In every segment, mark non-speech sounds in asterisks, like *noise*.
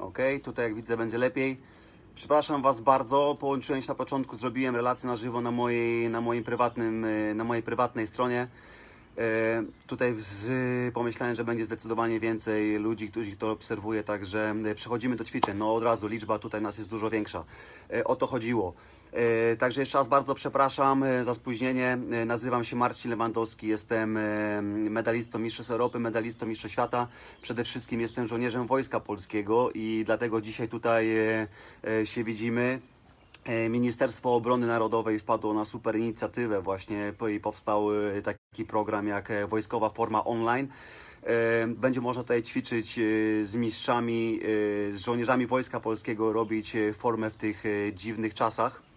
Ok, tutaj jak widzę będzie lepiej. Przepraszam Was bardzo, połączyłem się na początku, zrobiłem relację na żywo na mojej, na moim prywatnym, e, na mojej prywatnej stronie. E, tutaj z, pomyślałem, że będzie zdecydowanie więcej ludzi, którzy to obserwuje, także e, przechodzimy do ćwiczeń. No od razu liczba tutaj nas jest dużo większa. O to chodziło. E, Także jeszcze raz bardzo przepraszam e, za spóźnienie. E, Nazywam się Marcin Lewandowski, jestem medalistą Mistrzostw Europy, medalistą Mistrzostw Świata. Przede wszystkim jestem żołnierzem Wojska Polskiego i dlatego dzisiaj tutaj się widzimy. Ministerstwo Obrony Narodowej wpadło na super inicjatywę właśnie i powstał taki program jak Wojskowa Forma Online. Będzie można tutaj ćwiczyć z mistrzami, z żołnierzami Wojska Polskiego, robić formę w tych dziwnych czasach.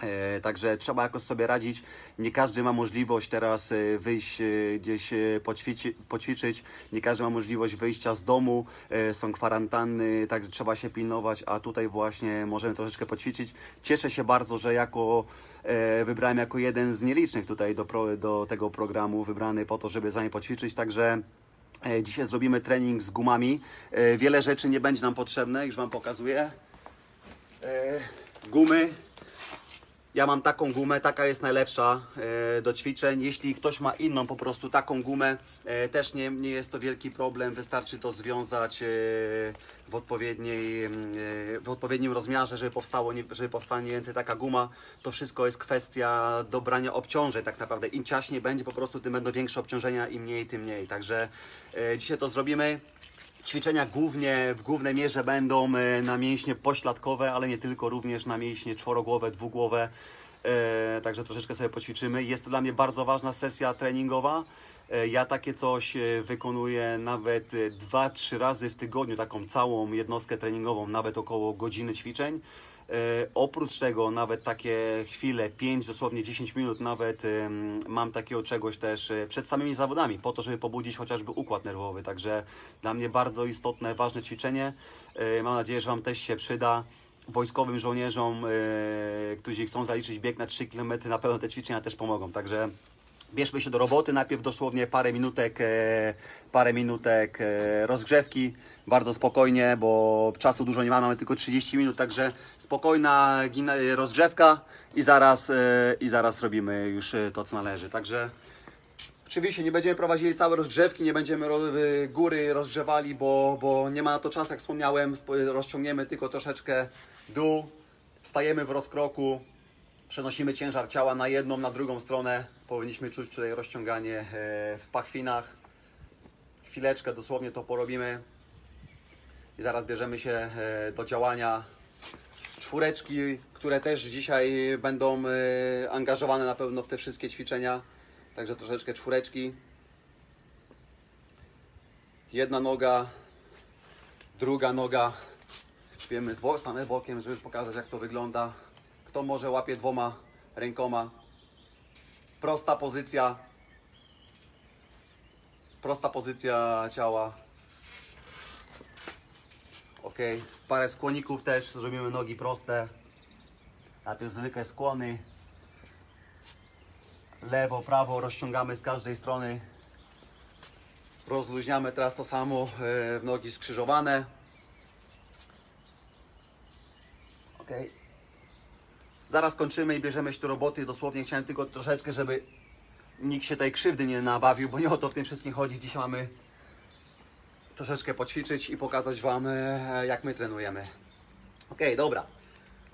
E, Także trzeba jakoś sobie radzić. Nie każdy ma możliwość teraz e, wyjść e, gdzieś poćwici, poćwiczyć. Nie każdy ma możliwość wyjścia z domu. Są kwarantanny, także trzeba się pilnować, a tutaj właśnie możemy troszeczkę poćwiczyć. Cieszę się bardzo, że jako wybrałem jako jeden z nielicznych tutaj do, do tego programu wybrany po to, żeby za nie poćwiczyć. Także dzisiaj zrobimy trening z gumami. Wiele rzeczy nie będzie nam potrzebne, już Wam pokazuję. Gumy, ja mam taką gumę, taka jest najlepsza e, do ćwiczeń. Jeśli ktoś ma inną, po prostu taką gumę, e, też nie, nie jest to wielki problem. Wystarczy to związać e, w, odpowiedniej, mm, w odpowiednim rozmiarze, żeby, powstało, żeby powstała mniej więcej taka guma. To wszystko jest kwestia dobrania obciążeń tak naprawdę. Im ciaśniej będzie, po prostu tym będą większe obciążenia, im mniej, tym mniej. Także dzisiaj to zrobimy. Ćwiczenia głównie w głównej mierze będą e, na mięśnie pośladkowe, ale nie tylko, również na mięśnie czworogłowe, dwugłowe. E, Także troszeczkę sobie poćwiczymy. Jest to dla mnie bardzo ważna sesja treningowa. E, Ja takie coś wykonuję nawet 2-3 razy w tygodniu, taką całą jednostkę treningową, nawet około godziny ćwiczeń. E, oprócz tego nawet takie chwile, 5, dosłownie 10 minut nawet mam takiego czegoś też e, przed samymi zawodami, po to, żeby pobudzić chociażby układ nerwowy. Także dla mnie bardzo istotne, ważne ćwiczenie. E, mam nadzieję, że Wam też się przyda. Wojskowym żołnierzom, którzy chcą zaliczyć bieg na 3 km, na pewno te ćwiczenia też pomogą. Także bierzmy się do roboty. Najpierw dosłownie parę minutek, e, parę minutek e, rozgrzewki. Bardzo spokojnie, bo czasu dużo nie mamy, mamy tylko 30 minut, także spokojna gina- rozgrzewka i zaraz, e, i zaraz robimy już e, to, co należy. Także Oczywiście nie będziemy prowadzili całe rozgrzewki, nie będziemy góry rozgrzewali, bo, bo nie ma na to czasu, jak wspomniałem. Spo- Rozciągniemy tylko troszeczkę dół, stajemy w rozkroku, przenosimy ciężar ciała na jedną, na drugą stronę. Powinniśmy czuć tutaj rozciąganie e, w pachwinach. Chwileczkę dosłownie to porobimy i zaraz bierzemy się e, do działania. Czwóreczki, które też dzisiaj będą e, angażowane na pewno w te wszystkie ćwiczenia. Także troszeczkę czwóreczki. Jedna noga, druga noga. Śpiemy z boku, bokiem, żeby pokazać jak to wygląda. Kto może łapie dwoma rękoma. Prosta pozycja. Prosta pozycja ciała. Ok. Parę skłoników też. Zrobimy nogi proste. Najpierw zwykłe skłony lewo, prawo rozciągamy z każdej strony. Rozluźniamy teraz to samo e, w nogi skrzyżowane. Ok. Zaraz kończymy i bierzemy się do roboty. Dosłownie chciałem tylko troszeczkę, żeby nikt się tej krzywdy nie nabawił, bo nie o to w tym wszystkim chodzi. Dzisiaj mamy troszeczkę poćwiczyć i pokazać Wam, e, jak my trenujemy. Ok, dobra.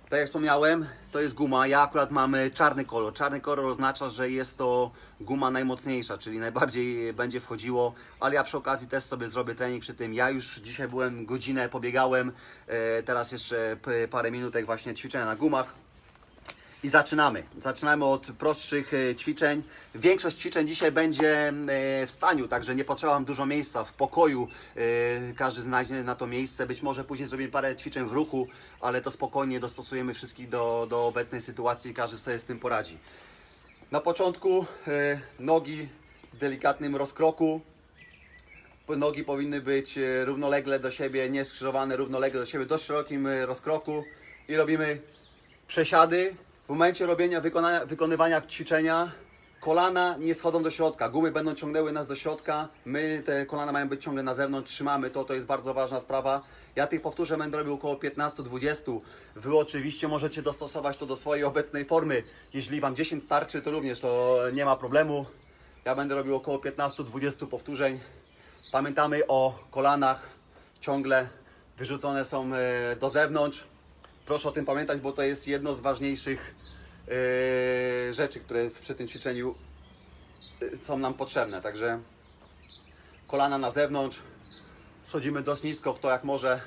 Tak jak wspomniałem, to jest guma. Ja akurat mam czarny kolor. Czarny kolor oznacza, że jest to guma najmocniejsza, czyli najbardziej będzie wchodziło, ale ja przy okazji też sobie zrobię trening przy tym. Ja już dzisiaj byłem godzinę, pobiegałem, e, teraz jeszcze parę minutek właśnie ćwiczenia na gumach. I zaczynamy. Zaczynamy od prostszych e, ćwiczeń. Większość ćwiczeń dzisiaj będzie e, w staniu, także nie potrzeba wam dużo miejsca. W pokoju e, każdy znajdzie na to miejsce. Być może później zrobimy parę ćwiczeń w ruchu, ale to spokojnie dostosujemy wszystkich do, do obecnej sytuacji i każdy sobie z tym poradzi. Na początku nogi w delikatnym rozkroku. Nogi powinny być równolegle do siebie, nie skrzyżowane, równolegle do siebie, dość szerokim rozkroku. I robimy przesiady. W momencie robienia, wykonania, wykonywania ćwiczenia Kolana nie schodzą do środka, gumy będą ciągnęły nas do środka, my te kolana mają być ciągle na zewnątrz, trzymamy to, to jest bardzo ważna sprawa. Ja tych powtórzeń będę robił około 15-20. Wy oczywiście możecie dostosować to do swojej obecnej formy. Jeśli Wam 10 starczy, to również to nie ma problemu. Ja będę robił około 15-20 powtórzeń. Pamiętamy o kolanach, ciągle wyrzucone są e, do zewnątrz. Proszę o tym pamiętać, bo to jest jedno z ważniejszych e, rzeczy, które przy tym ćwiczeniu e, są nam potrzebne. Także kolana na zewnątrz, schodzimy dość nisko, kto jak może.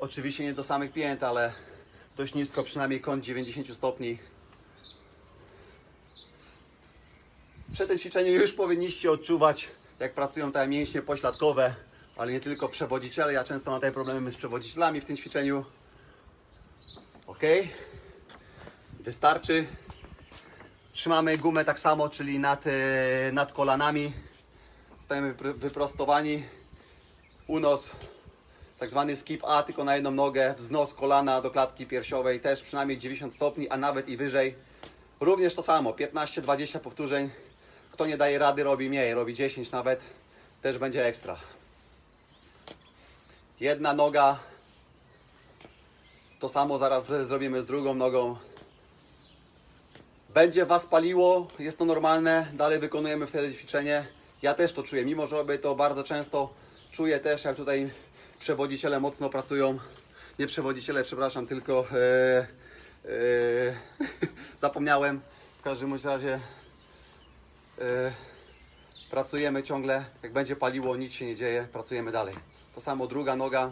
Oczywiście nie do samych pięt, ale dość nisko, przynajmniej kąt 90 stopni. Przy tym ćwiczeniu już powinniście odczuwać, jak pracują te mięśnie pośladkowe, ale nie tylko przewodziciele. Ja często mam tutaj problemy z przewodzicielami w tym ćwiczeniu. Ok. Wystarczy. Trzymamy gumę tak samo, czyli nad, e, nad kolanami. Stajemy wypr- wyprostowani. Unos, tak zwany skip A, tylko na jedną nogę. Wznos kolana do klatki piersiowej też przynajmniej 90 stopni, a nawet i wyżej. Również to samo, 15-20 powtórzeń. Kto nie daje rady, robi mniej, robi 10 nawet. Też będzie ekstra. Jedna noga. To samo zaraz zrobimy z drugą nogą. Będzie Was paliło, jest to normalne. Dalej wykonujemy wtedy ćwiczenie. Ja też to czuję, mimo że robię to bardzo często. Czuję też, jak tutaj przewodziciele mocno pracują. Nie przewodziciele, przepraszam, tylko e, e, *laughs* zapomniałem. W każdym razie e, pracujemy ciągle. Jak będzie paliło, nic się nie dzieje, pracujemy dalej. To samo druga noga.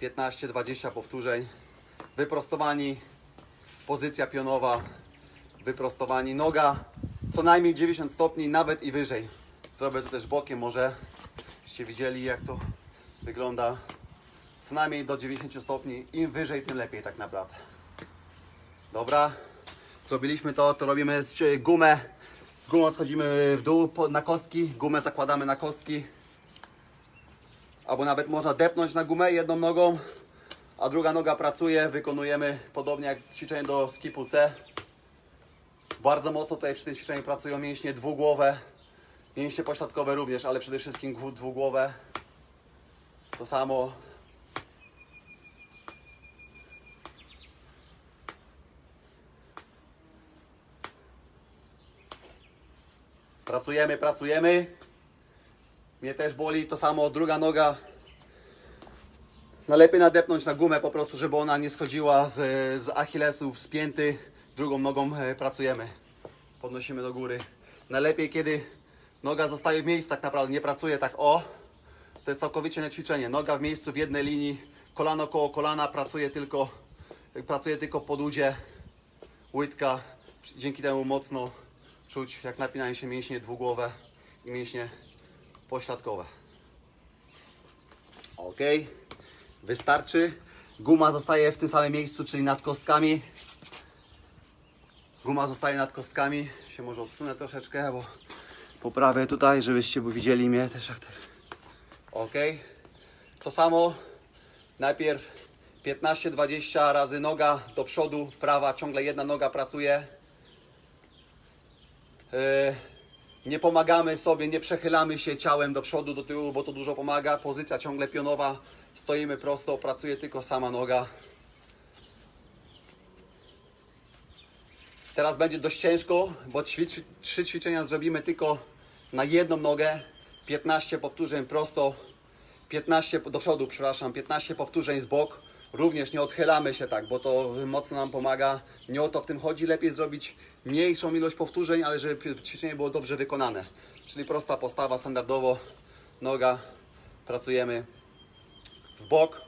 15-20 powtórzeń. Wyprostowani, pozycja pionowa, wyprostowani, noga co najmniej 90 stopni, nawet i wyżej. Zrobię to też bokiem może, żebyście widzieli jak to wygląda. Co najmniej do 90 stopni, im wyżej tym lepiej tak naprawdę. Dobra, zrobiliśmy to, to robimy z gumę. Z gumą schodzimy w dół na kostki, gumę zakładamy na kostki. Albo nawet można depnąć na gumę jedną nogą, a druga noga pracuje. Wykonujemy podobnie jak ćwiczenie do skipu C. Bardzo mocno tutaj przy tym ćwiczeniu pracują mięśnie dwugłowe, mięśnie pośladkowe również, ale przede wszystkim dwugłowe. To samo. Pracujemy, pracujemy. Mnie też boli to samo, druga noga. Najlepiej nadepnąć na gumę po prostu, żeby ona nie schodziła z, z achillesów, z pięty. Drugą nogą e, pracujemy. Podnosimy do góry. Najlepiej kiedy noga zostaje w miejscu, tak naprawdę nie pracuje tak o. To jest całkowicie nie ćwiczenie. Noga w miejscu w jednej linii, kolano koło kolana, pracuje tylko, pracuje tylko po udzie, łydka. Dzięki temu mocno czuć, jak napinają się mięśnie dwugłowe i mięśnie pośladkowe. Ok, wystarczy. Guma zostaje w tym samym miejscu, czyli nad kostkami. Guma zostaje nad kostkami. Się może odsunę troszeczkę, bo poprawię tutaj, żebyście widzieli mnie też jak to. Ok, to samo. Najpierw 15-20 razy noga do przodu, prawa, ciągle jedna noga pracuje. E, Nie pomagamy sobie, nie przechylamy się ciałem do przodu, do tyłu, bo to dużo pomaga. Pozycja ciągle pionowa, stoimy prosto, pracuje tylko sama noga. Teraz będzie dość ciężko, bo ćwicz, trzy ćwiczenia zrobimy tylko na jedną nogę. 15 powtórzeń prosto, 15 do przodu, przepraszam, 15 powtórzeń z bok. Również nie odchylamy się tak, bo to mocno nam pomaga. Nie o to w tym chodzi. Lepiej zrobić mniejszą ilość powtórzeń, ale żeby ćwiczenie było dobrze wykonane. Czyli prosta postawa, standardowo, noga, pracujemy w bok.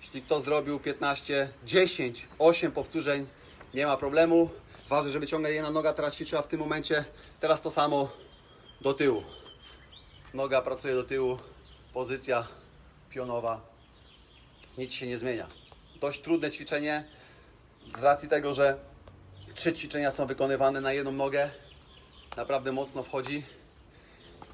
Jeśli kto zrobił 15, 10, 8 powtórzeń, nie ma problemu. Ważne, żeby ciągle jedna noga teraz ćwiczyła w tym momencie. Teraz to samo do tyłu. Noga pracuje do tyłu, pozycja pionowa. Nic się nie zmienia. Dość trudne ćwiczenie z racji tego, że trzy ćwiczenia są wykonywane na jedną nogę. Naprawdę mocno wchodzi.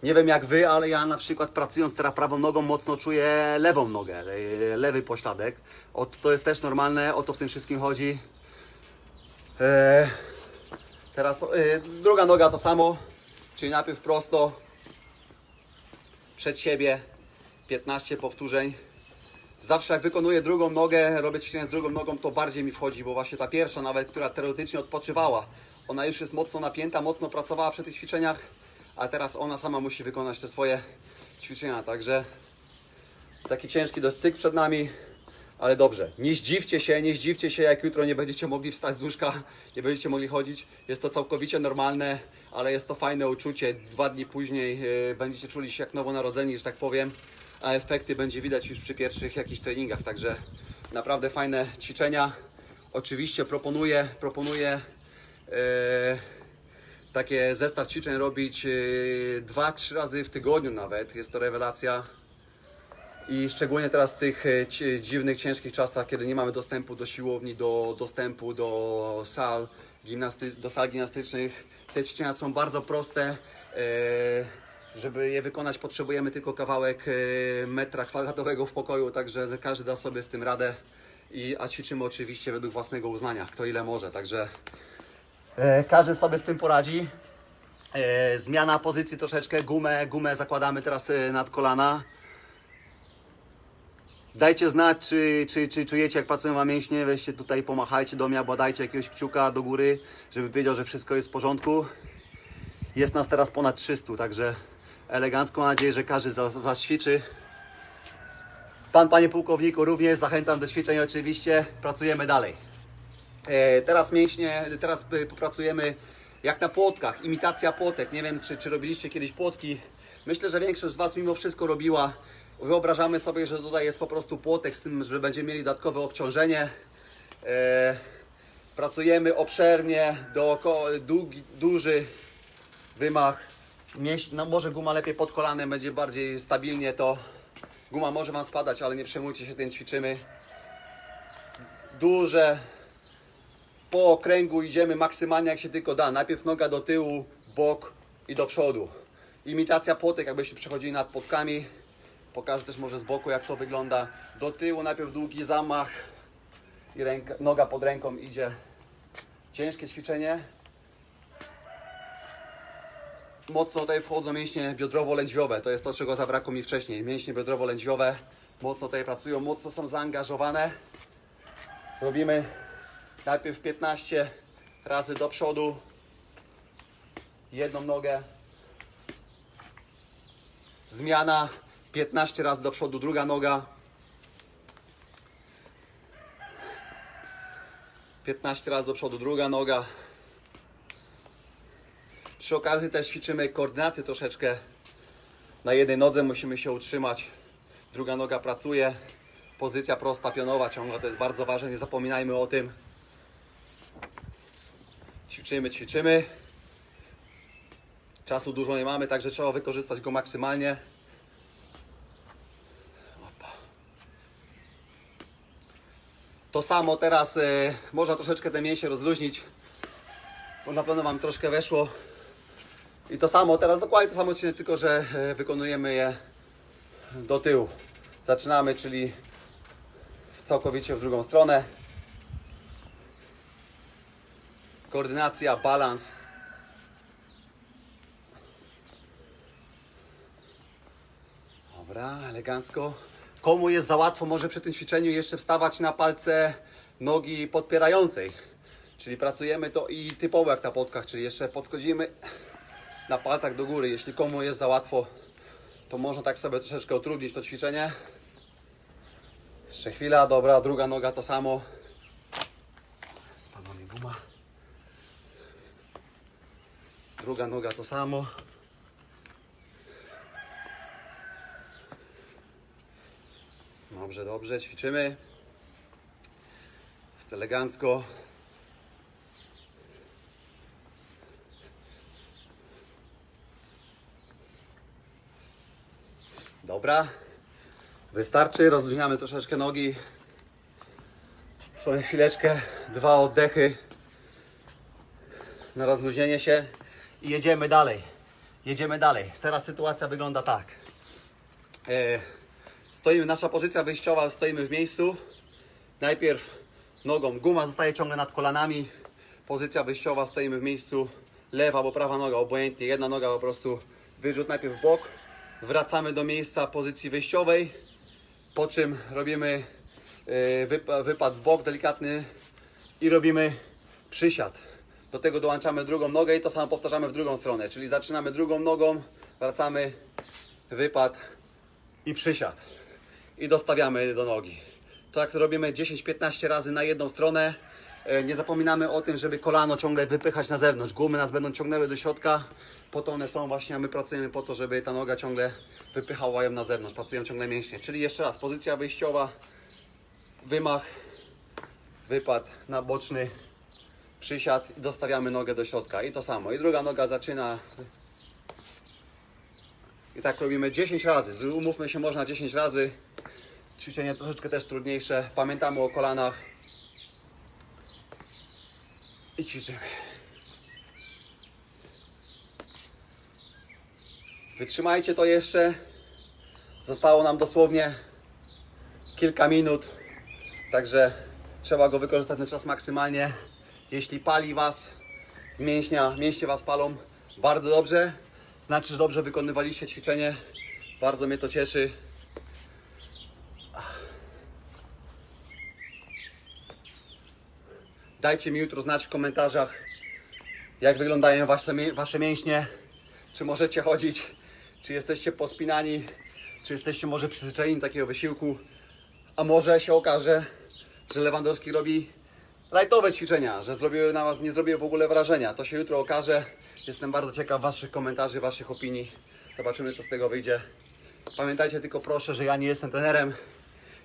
Nie wiem jak wy, ale ja na przykład pracując teraz prawą nogą mocno czuję lewą nogę, e, lewy pośladek. O, to jest też normalne, o to w tym wszystkim chodzi. E, teraz e, druga noga to samo, czyli najpierw prosto przed siebie 15 powtórzeń. Zawsze jak wykonuję drugą nogę, robię ćwiczenie z drugą nogą, to bardziej mi wchodzi, bo właśnie ta pierwsza nawet, która teoretycznie odpoczywała, ona już jest mocno napięta, mocno pracowała przy tych ćwiczeniach, a teraz ona sama musi wykonać te swoje ćwiczenia, także taki ciężki dość cykl przed nami, ale dobrze. Nie zdziwcie się, nie zdziwcie się, jak jutro nie będziecie mogli wstać z łóżka, nie będziecie mogli chodzić. Jest to całkowicie normalne, ale jest to fajne uczucie. Dwa dni później yy, będziecie czuli się jak nowonarodzeni, że tak powiem, a efekty będzie widać już przy pierwszych jakichś treningach, także naprawdę fajne ćwiczenia. Oczywiście proponuję, proponuję yy, takie zestaw ćwiczeń robić yy, dwa, trzy razy w tygodniu nawet. Jest to rewelacja. I szczególnie teraz w tych e, dziwnych, ciężkich czasach, kiedy nie mamy dostępu do siłowni, do dostępu do sal, gimnasty, do sal gimnastycznych, te ćwiczenia są bardzo proste. E, żeby je wykonać, potrzebujemy tylko kawałek e, metra kwadratowego w pokoju, także każdy da sobie z tym radę. I, a ćwiczymy oczywiście według własnego uznania, kto ile może, także e, każdy sobie z tym poradzi. E, zmiana pozycji troszeczkę, gumę, gumę zakładamy teraz nad kolana. Dajcie znać, czy, czy, czy czujecie, jak pracują Wam mięśnie. Weźcie tutaj, pomachajcie do mnie, albo dajcie jakiegoś kciuka do góry, żeby wiedział, że wszystko jest w porządku. Jest nas teraz ponad 300, także elegancko. Mam nadzieję, że każdy z Was- ćwiczy. Pan, Panie Pułkowniku, również zachęcam do ćwiczeń oczywiście. Pracujemy dalej. E, teraz mięśnie, teraz e, popracujemy jak na płotkach, imitacja płotek. Nie wiem, czy, czy robiliście kiedyś płotki. Myślę, że większość z Was mimo wszystko robiła. Wyobrażamy sobie, że tutaj jest po prostu płotek z tym, że będziemy mieli dodatkowe obciążenie. E, pracujemy obszernie, dookoła, długi, duży wymach. No może guma lepiej pod kolanem, będzie bardziej stabilnie to. Guma może Wam spadać, ale nie przejmujcie się tym, ćwiczymy. Duże, po okręgu idziemy maksymalnie jak się tylko da. Najpierw noga do tyłu, bok i do przodu. Imitacja płotek, jakbyśmy przechodzili nad płotkami. Pokażę też może z boku jak to wygląda. Do tyłu najpierw długi zamach i ręka, noga pod ręką idzie. Ciężkie ćwiczenie. Mocno tutaj wchodzą mięśnie biodrowo-lędźwiowe. To jest to, czego zabrakło mi wcześniej. Mięśnie biodrowo-lędźwiowe mocno tutaj pracują, mocno są zaangażowane. Robimy Najpierw 15 razy do przodu. Jedną nogę. Zmiana 15 razy do przodu, druga noga. 15 razy do przodu, druga noga. Przy okazji też ćwiczymy koordynację troszeczkę. Na jednej nodze musimy się utrzymać. Druga noga pracuje. Pozycja prosta, pionowa ciągle to jest bardzo ważne, nie zapominajmy o tym. Ćwiczymy, ćwiczymy. Czasu dużo nie mamy, także trzeba wykorzystać go maksymalnie. To samo teraz e, można troszeczkę te mięśnie rozluźnić, bo na pewno Wam troszkę weszło. I to samo teraz, dokładnie to samo, tylko że e, wykonujemy je do tyłu. Zaczynamy, czyli całkowicie w drugą stronę. Koordynacja, balans. Dobra, elegancko. Komu jest za łatwo, może przy tym ćwiczeniu jeszcze wstawać na palce nogi podpierającej. Czyli pracujemy to i typowo jak na podkach, czyli jeszcze podchodzimy na palcach do góry. Jeśli komu jest za łatwo, to można tak sobie troszeczkę utrudnić to ćwiczenie. Jeszcze chwila, dobra, druga noga to samo. Spadła mi guma. Druga noga to samo. Dobrze, dobrze, ćwiczymy. Jest elegancko. Dobra. Wystarczy, rozluźniamy troszeczkę nogi. Sobie chwileczkę, dwa oddechy na rozluźnienie się i jedziemy dalej. Jedziemy dalej. Teraz sytuacja wygląda tak. E, stoimy, nasza pozycja wyjściowa, stoimy w miejscu. Najpierw nogą, guma zostaje ciągle nad kolanami. Pozycja wyjściowa, stoimy w miejscu, lewa albo prawa noga, obojętnie, jedna noga po prostu wyrzut najpierw w bok, wracamy do miejsca pozycji wyjściowej, po czym robimy e, wypa- wypad w bok delikatny i robimy przysiad. Do tego dołączamy drugą nogę i to samo powtarzamy w drugą stronę, czyli zaczynamy drugą nogą, wracamy, wypad i przysiad. I dostawiamy do nogi. Tak to robimy 10-15 razy na jedną stronę. E, Nie zapominamy o tym, żeby kolano ciągle wypychać na zewnątrz. Gumy nas będą ciągnęły do środka. Po to one są właśnie, a my pracujemy po to, żeby ta noga ciągle wypychała ją na zewnątrz. Pracują ciągle mięśnie. Czyli jeszcze raz, pozycja wyjściowa, wymach, wypad na boczny, przysiad i dostawiamy nogę do środka. I to samo. I druga noga zaczyna. I tak robimy 10 razy. Umówmy się, można 10 razy. Ćwiczenie troszeczkę też trudniejsze. Pamiętamy o kolanach. I ćwiczymy. Wytrzymajcie to jeszcze. Zostało nam dosłownie kilka minut. Także trzeba go wykorzystać ten czas maksymalnie. Jeśli pali Was mięśnia, mięśnie Was palą bardzo dobrze, znaczy, że dobrze wykonywaliście ćwiczenie. Bardzo mnie to cieszy. Dajcie mi jutro znać w komentarzach, jak wyglądają wasze, wasze mięśnie. Czy możecie chodzić, czy jesteście pospinani, czy jesteście może przyzwyczajeni do takiego wysiłku. A może się okaże, że Lewandowski robi lajtowe ćwiczenia, że zrobiły na Was, nie zrobiły w ogóle wrażenia. To się jutro okaże. Jestem bardzo ciekaw Waszych komentarzy, Waszych opinii. Zobaczymy, co z tego wyjdzie. Pamiętajcie tylko proszę, że ja nie jestem trenerem.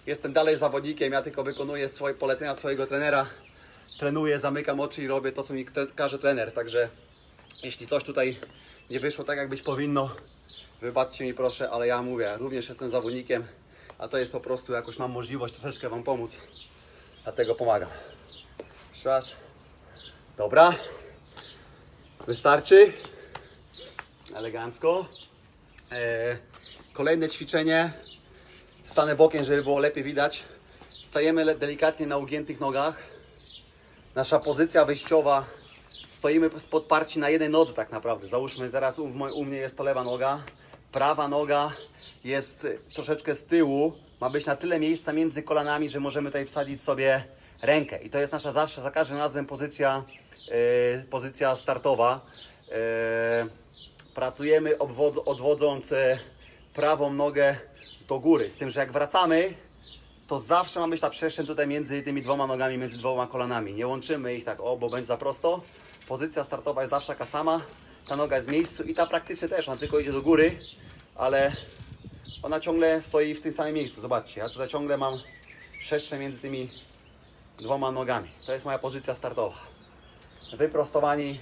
Jestem dalej zawodnikiem, ja tylko wykonuję swoje polecenia swojego trenera. Trenuję, zamykam oczy i robię to, co mi każe trener. Także jeśli coś tutaj nie wyszło tak, jak być powinno, wybaczcie mi proszę, ale ja mówię, również jestem zawodnikiem, a to jest po prostu jakoś mam możliwość troszeczkę Wam pomóc. Dlatego pomagam. Jeszcze raz. Dobra. Wystarczy. Elegancko. E, kolejne ćwiczenie. Stanę bokiem, żeby było lepiej widać. Stajemy delikatnie na ugiętych nogach. Nasza pozycja wyjściowa. Stoimy podparci na jednej nodze tak naprawdę. Załóżmy teraz u, u mnie jest to lewa noga. Prawa noga jest troszeczkę z tyłu. Ma być na tyle miejsca między kolanami, że możemy tutaj wsadzić sobie rękę. I to jest nasza zawsze, za każdym razem pozycja, e, pozycja startowa. E, pracujemy obwod- odwodząc e, prawą nogę do góry. Z tym, że jak wracamy, to zawsze ma być ta przestrzeń tutaj między tymi dwoma nogami, między dwoma kolanami. Nie łączymy ich tak, o, bo będzie za prosto. Pozycja startowa jest zawsze taka sama. Ta noga jest w miejscu i ta praktycznie też, ona tylko idzie do góry, ale ona ciągle stoi w tym samym miejscu. Zobaczcie, ja tutaj ciągle mam przestrzeń między tymi dwoma nogami. To jest moja pozycja startowa. Wyprostowani.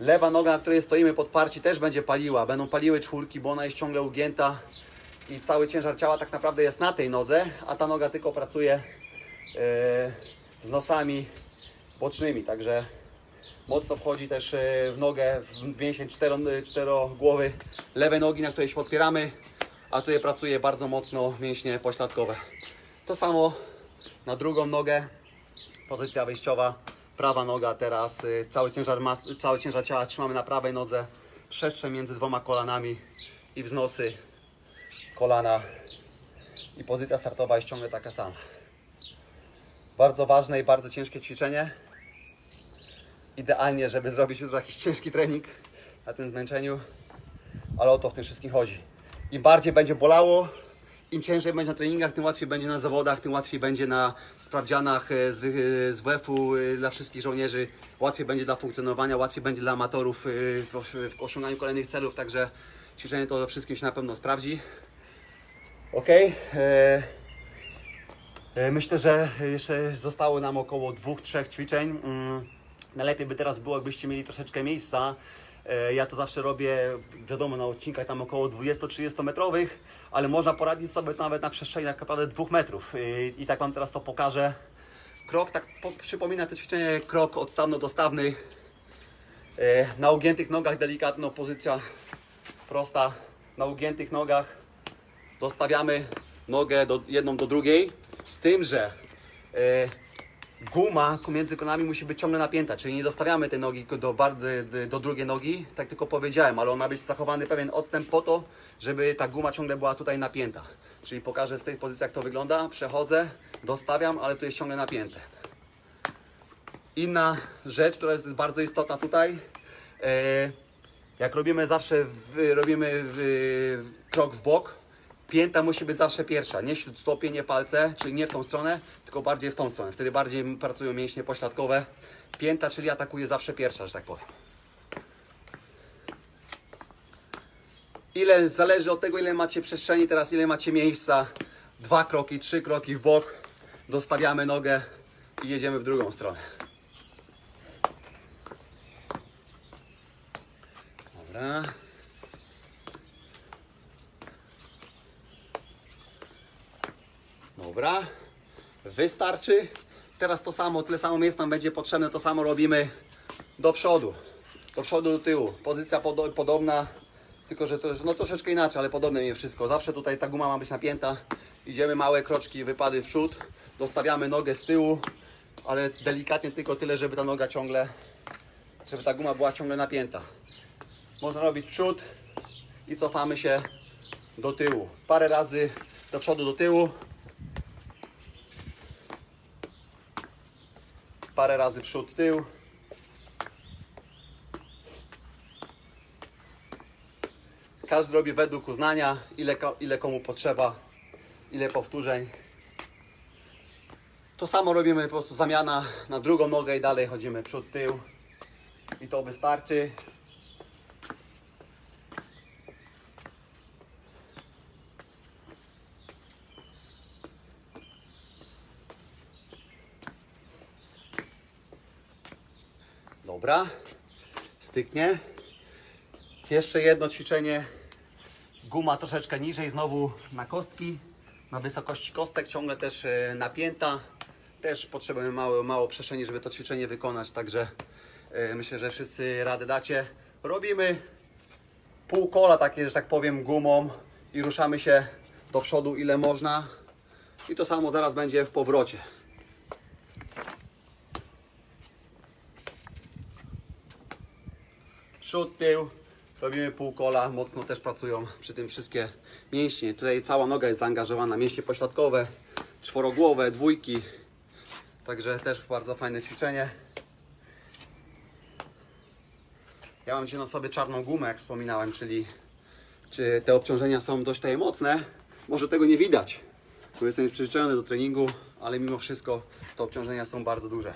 Lewa noga, na której stoimy podparci też będzie paliła. Będą paliły czwórki, bo ona jest ciągle ugięta i cały ciężar ciała tak naprawdę jest na tej nodze, a ta noga tylko pracuje e, z nosami bocznymi, także mocno wchodzi też e, w nogę, w mięsień cztero, czterogłowy lewej nogi, na której się podpieramy, a tutaj pracuje bardzo mocno mięśnie pośladkowe. To samo na drugą nogę, pozycja wyjściowa, prawa noga teraz, y, cały ciężar, cały ciężar ciała trzymamy na prawej nodze, przestrzeń między dwoma kolanami i wznosy kolana i pozycja startowa jest ciągle taka sama. Bardzo ważne i bardzo ciężkie ćwiczenie. Idealnie, żeby zrobić jutro jakiś ciężki trening na tym zmęczeniu, ale o to w tym wszystkim chodzi. Im bardziej będzie bolało, im ciężej będzie na treningach, tym łatwiej będzie na zawodach, tym łatwiej będzie na sprawdzianach e, z, wy- e, WF-u e, dla wszystkich żołnierzy, łatwiej będzie dla funkcjonowania, łatwiej będzie dla amatorów w, w osiąganiu kolejnych celów, także ćwiczenie to wszystkim się na pewno sprawdzi. Ok. Myślę, że jeszcze zostało nam około dwóch, trzech ćwiczeń. Najlepiej by teraz było, jakbyście mieli troszeczkę miejsca. E, ja to zawsze robię, wiadomo, na odcinkach tam około 20-30 metrowych, ale można poradzić sobie nawet na przestrzeni tak naprawdę dwóch metrów. E, I tak Wam teraz to pokażę. Krok, tak po, przypomina to ćwiczenie, krok odstawno-dostawny. E, na ugiętych nogach delikatna pozycja prosta. Na ugiętych nogach dostawiamy nogę do, jedną do drugiej, z tym, że guma między kolanami musi być ciągle napięta, czyli nie dostawiamy tej nogi do, do drugiej nogi, tak tylko powiedziałem, ale on ma być zachowany pewien odstęp po to, żeby ta guma ciągle była tutaj napięta. Czyli pokażę z tej pozycji jak to wygląda, przechodzę, dostawiam, ale tu jest ciągle napięte. Inna rzecz, która jest bardzo istotna tutaj, e, jak robimy zawsze, robimy krok w bok, pięta musi być zawsze pierwsza, nie śródstopie, nie palce, czyli nie w tą stronę, tylko bardziej w tą stronę. Wtedy bardziej pracują mięśnie pośladkowe. Pięta, czyli atakuje zawsze pierwsza, że tak powiem. Ile zależy od tego, ile macie przestrzeni, teraz ile macie miejsca. Dwa kroki, trzy kroki w bok, dostawiamy nogę i jedziemy w drugą stronę. Dobra. Dobra. Wystarczy. Teraz to samo, tyle samo miejsc nam będzie potrzebne, to samo robimy do przodu. Do przodu, do tyłu. Pozycja podo- podobna, tylko że to, no troszeczkę inaczej, ale podobne mimo wszystko. Zawsze tutaj ta guma ma być napięta. Idziemy małe kroczki, wypady w przód. Dostawiamy nogę z tyłu, ale delikatnie tylko tyle, żeby ta noga ciągle, żeby ta guma była ciągle napięta. Można robić przód i cofamy się do tyłu. Parę razy do przodu, do tyłu. Parę razy przód, tył. Każdy robi według uznania, ile, ile komu potrzeba, ile powtórzeń. To samo robimy po prostu zamiana na drugą nogę i dalej chodzimy przód, tył. I to wystarczy. Dobra, styknie. Jeszcze jedno ćwiczenie. Guma troszeczkę niżej, znowu na kostki, na wysokości kostek, ciągle też e, napięta. Też potrzebujemy mało, mało przestrzeni, żeby to ćwiczenie wykonać, także e, myślę, że wszyscy radę dacie. Robimy pół kola takie, że tak powiem, gumą i ruszamy się do przodu ile można. I to samo zaraz będzie w powrocie. Przód, tył, robimy pół kola, mocno też pracują przy tym wszystkie mięśnie. Tutaj cała noga jest zaangażowana, mięśnie pośladkowe, czworogłowe, dwójki. Także też bardzo fajne ćwiczenie. Ja mam dzisiaj na sobie czarną gumę, jak wspominałem, czyli czy te obciążenia są dość tutaj mocne. Może tego nie widać, bo jestem przyzwyczajony do treningu, ale mimo wszystko te obciążenia są bardzo duże.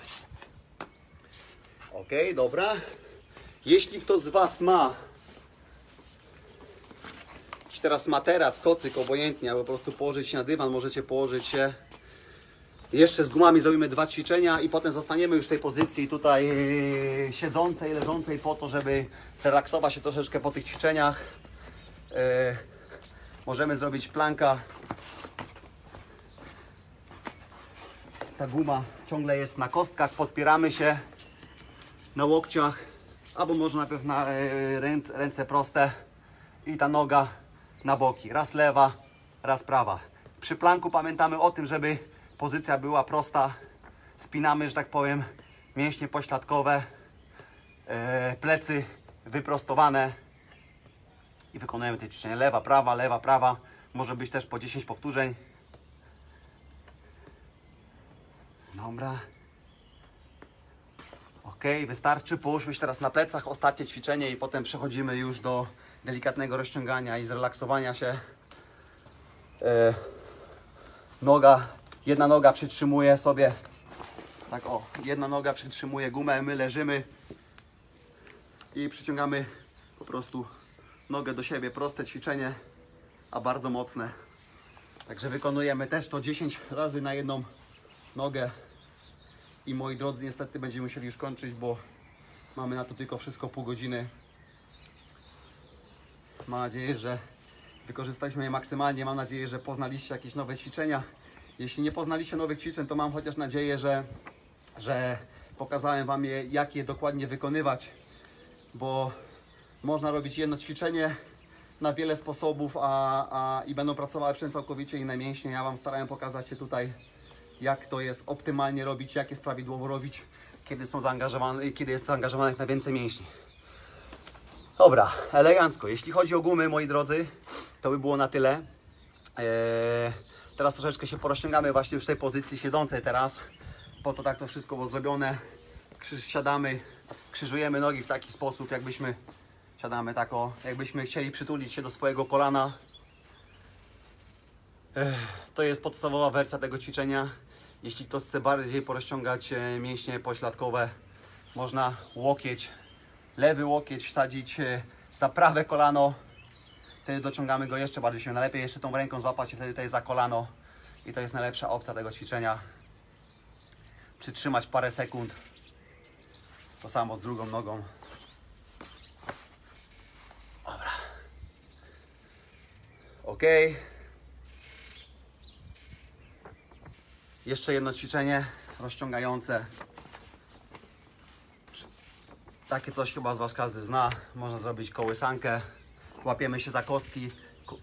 Ok, dobra. Jeśli ktoś z Was ma teraz materac, kocyk, obojętnie, albo po prostu położyć się na dywan, możecie położyć się. Jeszcze z gumami zrobimy dwa ćwiczenia i potem zostaniemy już w tej pozycji tutaj siedzącej, leżącej po to, żeby zrelaksować się troszeczkę po tych ćwiczeniach. Yy, możemy zrobić planka. Ta guma ciągle jest na kostkach, podpieramy się na łokciach, albo może najpierw na e, ręc, ręce proste i ta noga na boki. Raz lewa, raz prawa. Przy planku pamiętamy o tym, żeby pozycja była prosta. Spinamy, że tak powiem, mięśnie pośladkowe, e, plecy wyprostowane i wykonujemy te ćwiczenia. Lewa, prawa, lewa, prawa. Może być też po 10 powtórzeń. Dobra. Ok, wystarczy. Połóżmy teraz na plecach. Ostatnie ćwiczenie i potem przechodzimy już do delikatnego rozciągania i zrelaksowania się. E, noga, jedna noga przytrzymuje sobie. Tak o, jedna noga przytrzymuje gumę, my leżymy i przyciągamy po prostu nogę do siebie. Proste ćwiczenie, a bardzo mocne. Także wykonujemy też to 10 razy na jedną nogę. I moi drodzy, niestety będziemy musieli już kończyć, bo mamy na to tylko wszystko pół godziny. Mam nadzieję, że wykorzystaliśmy je maksymalnie. Mam nadzieję, że poznaliście jakieś nowe ćwiczenia. Jeśli nie poznaliście nowych ćwiczeń, to mam chociaż nadzieję, że, że pokazałem Wam je, jak je dokładnie wykonywać, bo można robić jedno ćwiczenie na wiele sposobów, a, a, i będą pracowały przy całkowicie inne mięśnie. Ja Wam starałem pokazać je tutaj jak to jest optymalnie robić, jak jest prawidłowo robić, kiedy są zaangażowane, kiedy jest zaangażowanych na więcej mięśni. Dobra, elegancko. Jeśli chodzi o gumy, moi drodzy, to by było na tyle. Eee, teraz troszeczkę się porozciągamy właśnie już w tej pozycji siedzącej teraz. Po to tak to wszystko było zrobione. Krzyż, siadamy, krzyżujemy nogi w taki sposób, jakbyśmy siadamy tak o, jakbyśmy chcieli przytulić się do swojego kolana. Ech, To jest podstawowa wersja tego ćwiczenia. Jeśli ktoś chce bardziej porozciągać e, mięśnie pośladkowe, można łokieć, lewy łokieć wsadzić e, za prawe kolano. Wtedy dociągamy go jeszcze bardziej się najlepiej jeszcze tą ręką złapać wtedy tutaj za kolano. I to jest najlepsza opcja tego ćwiczenia. Przytrzymać parę sekund. To samo z drugą nogą. Dobra. Ok. Jeszcze jedno ćwiczenie rozciągające. Takie coś chyba z Was każdy zna. Można zrobić kołysankę. Łapiemy się za kostki.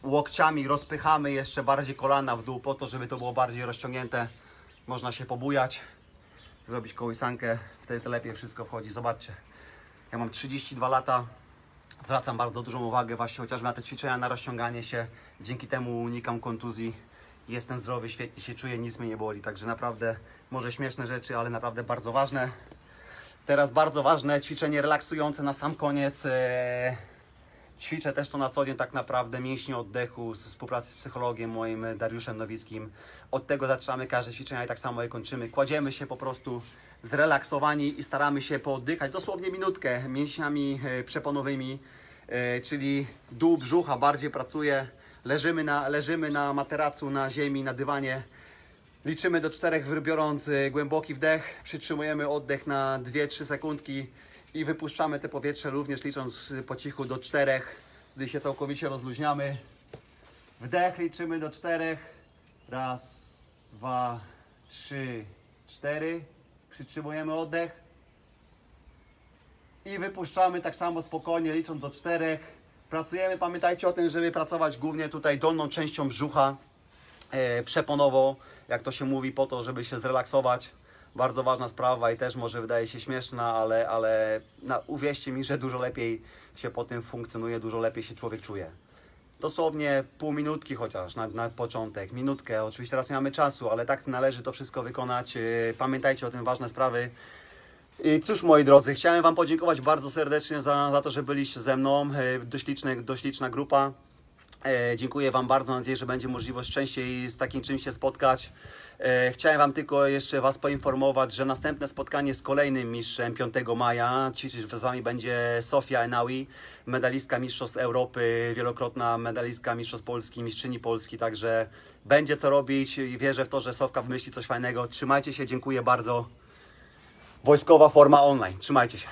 Łokciami rozpychamy jeszcze bardziej kolana w dół po to, żeby to było bardziej rozciągnięte. Można się pobujać. Zrobić kołysankę. Wtedy to lepiej wszystko wchodzi. Zobaczcie. Ja mam 32 lata. Zwracam bardzo dużą uwagę właśnie chociażby na te ćwiczenia, na rozciąganie się. Dzięki temu unikam kontuzji. Jestem zdrowy, świetnie się czuję, nic mnie nie boli. Także naprawdę, może śmieszne rzeczy, ale naprawdę bardzo ważne. Teraz bardzo ważne ćwiczenie relaksujące na sam koniec. Eee, Ćwiczę też to na co dzień tak naprawdę mięśnie oddechu z współpracy z psychologiem moim e, Dariuszem Nowickim. Od tego zaczynamy każde ćwiczenia i tak samo je kończymy. Kładziemy się po prostu zrelaksowani i staramy się pooddychać dosłownie minutkę mięśniami e, przeponowymi, e, czyli dół brzucha bardziej pracuje. Leżymy na, leżymy na materacu, na ziemi, na dywanie. Liczymy do czterech, biorąc głęboki wdech, przytrzymujemy oddech na 2-3 sekundki i wypuszczamy te powietrze również licząc po cichu do czterech, gdy się całkowicie rozluźniamy. Wdech liczymy do czterech. Raz, dwa, trzy, cztery. Przytrzymujemy oddech. I wypuszczamy tak samo spokojnie, licząc do czterech. Pracujemy, pamiętajcie o tym, żeby pracować głównie tutaj dolną częścią brzucha e, przeponowo, jak to się mówi, po to, żeby się zrelaksować. Bardzo ważna sprawa i też może wydaje się śmieszna, ale, ale na, uwierzcie mi, że dużo lepiej się po tym funkcjonuje, dużo lepiej się człowiek czuje. Dosłownie pół minutki chociaż na, na początek, minutkę. Oczywiście teraz nie mamy czasu, ale tak należy to wszystko wykonać. E, Pamiętajcie o tym, ważne sprawy. I cóż, moi drodzy, chciałem Wam podziękować bardzo serdecznie za, za to, że byliście ze mną. E, Dość, liczne, dość liczna grupa. E, dziękuję Wam bardzo. Mam nadzieję, że będzie możliwość częściej z takim czymś się spotkać. E, chciałem Wam tylko jeszcze Was poinformować, że następne spotkanie z kolejnym mistrzem 5 maja ćwiczyć z Wami będzie Sofia Enaui, medalistka Mistrzostw Europy, wielokrotna medalistka Mistrzostw Polski, mistrzyni Polski, także będzie co robić i wierzę w to, że Sofka wymyśli coś fajnego. Trzymajcie się, dziękuję bardzo. Wojskowa forma online. Trzymajcie się.